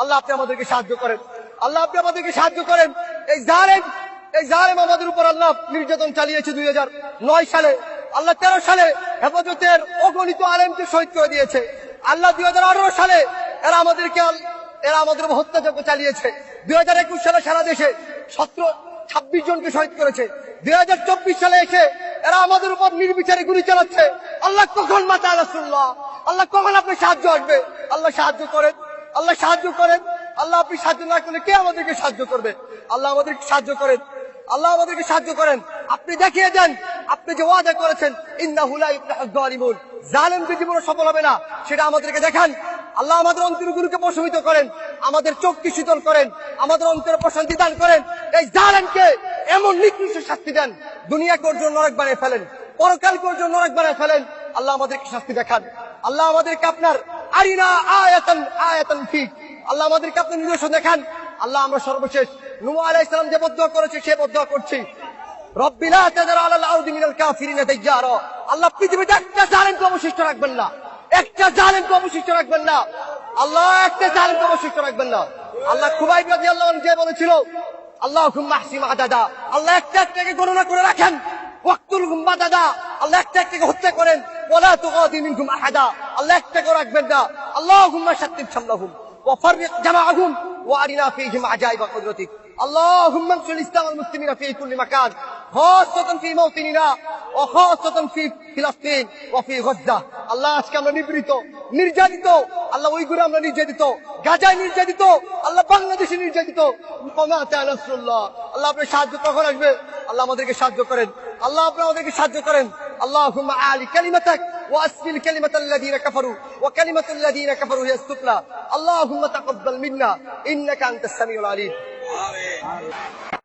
আল্লাহ আপনি আমাদেরকে সাহায্য করেন। আল্লাহ আপনি আমাদেরকে সাহায্য করেন। এই জালেম এই জালেম আমাদের উপর আল্লাহ নির্যাতন চালিয়েছে দুই নয় সালে। আল্লাহ তেরো সালে হেফাজতের অগণিত আলেমকে শহীদ করে দিয়েছে। আল্লাহ দুই হাজার আঠারো সালে এরা আমাদেরকে এরা আমাদের উপর হত্যাযজ্ঞ চালিয়েছে। দুই হাজার একুশ সালে সারা দেশে সতেরো, ছাব্বিশ জনকে শহীদ করেছে। দুই হাজার চব্বিশ সালে এসে এরা আমাদের উপর নির্বিচারে গুলি চালাচ্ছে। আল্লাহ কখন মাতা রাসুল্লাহ আল্লাহ কখন আপনি সাহায্য আসবে? আল্লাহ সাহায্য করেন। আল্লাহ সাহায্য করেন। আল্লাহ আপনি সাহায্য না করলে কে আমাদেরকে সাহায্য করবে? আল্লাহ আমাদেরকে সাহায্য করেন। আল্লাহ আমাদেরকে সাহায্য করেন। আপনি দেখিয়ে দেন, আপনি যে ওয়াদা করেছেন ইন্নাহুলা ইবরাহিমুল জালেমকে জীবনে সফল হবে না, সেটা আমাদেরকে দেখান। আল্লাহ আমাদের অন্তরগুলোকে প্রশমিত করেন, আমাদের চোখকে শীতল করেন, আমাদের অন্তরে প্রশান্তি দান করেন। এই জালেমকে এমন নিকৃষ্ট শাস্তি দেন দুনিয়াকে ওর নরক বানিয়ে ফেলেন পরকালকে ওর জন্য নরক বানিয়ে ফেলেন। আল্লাহ আমাদেরকে শাস্তি দেখান। আল্লাহ আমাদেরকে আপনার আরিনা আয়াতান আয়াতান ঠিক আল্লাহ আমাদেরকে আপনি নিদর্শন দেখান। আল্লাহ আমরা সর্বশেষ। নুমা আলাইহিস সালাম যে বদ্ধ করেছে, সে বদ্ধ করছি। আল্লাহ পৃথিবীতে একটা রাখবেন না। একটা রাখবেন না। আল্লাহ একটা রাখবেন না। আল্লাহ বলেছিল আল্লাহ একটা একটাকে গণনা করে রাখেন। ওয়াক্তুল গুম্বা দাদা আল্লাহ একটা একটাকে হত্যা করেন ওয়ালা তুগাদি মিনকুম আহাদা আল্লাহ একটাকে রাখবেন না আল্লাহুম্মা শাত্তিব শামলাহুম وفرق جمعهم وارنا فيهم عجائب قدرتك اللهم انصر الاسلام والمسلمين في كل مكان خاصة في موطننا وخاصة في فلسطين وفي غزة আল্লাহ আজকে আমরা নিবৃত নির্যাতিত আল্লাহ উইগুরে আমরা নির্যাতিত গাজায় নির্যাতিত আল্লাহ বাংলাদেশে নির্যাতিত নাসরুল্লাহ আল্লাহ আপনার সাহায্য কখন আসবে আল্লাহ আমাদেরকে সাহায্য করেন আল্লাহ আপনি আমাদেরকে সাহায্য করেন اللهم اعلي كلمتك واسفل كلمة الذين كفروا وكلمة الذين كفروا هي السفلى اللهم تقبل منا انك انت السميع العليم